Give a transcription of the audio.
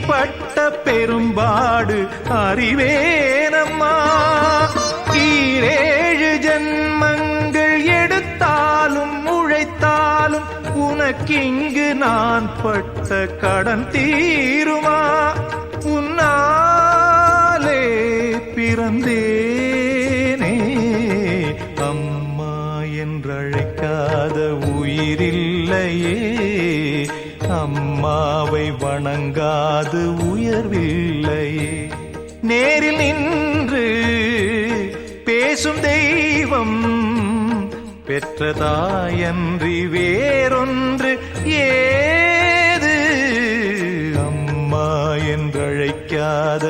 பட்ட பெரும்பாடு அறிவேனம்மா. ஈரேழு ஜன்மங்கள் எடுத்தாலும் உழைத்தாலும் உனக்கிங்கு நான் பட்ட கடன் தீருமா? உன்னாலே பிறந்தேனே. அம்மா என்றழைக்காத உயிரில்லையே. அம்மாவை வணங்காது உயர்வில்லையே நேரில் நின்று பேசும் தெய்வம் பெற்றதாயன்றி வேறொன்று ஏது? அம்மா என்றழைக்காத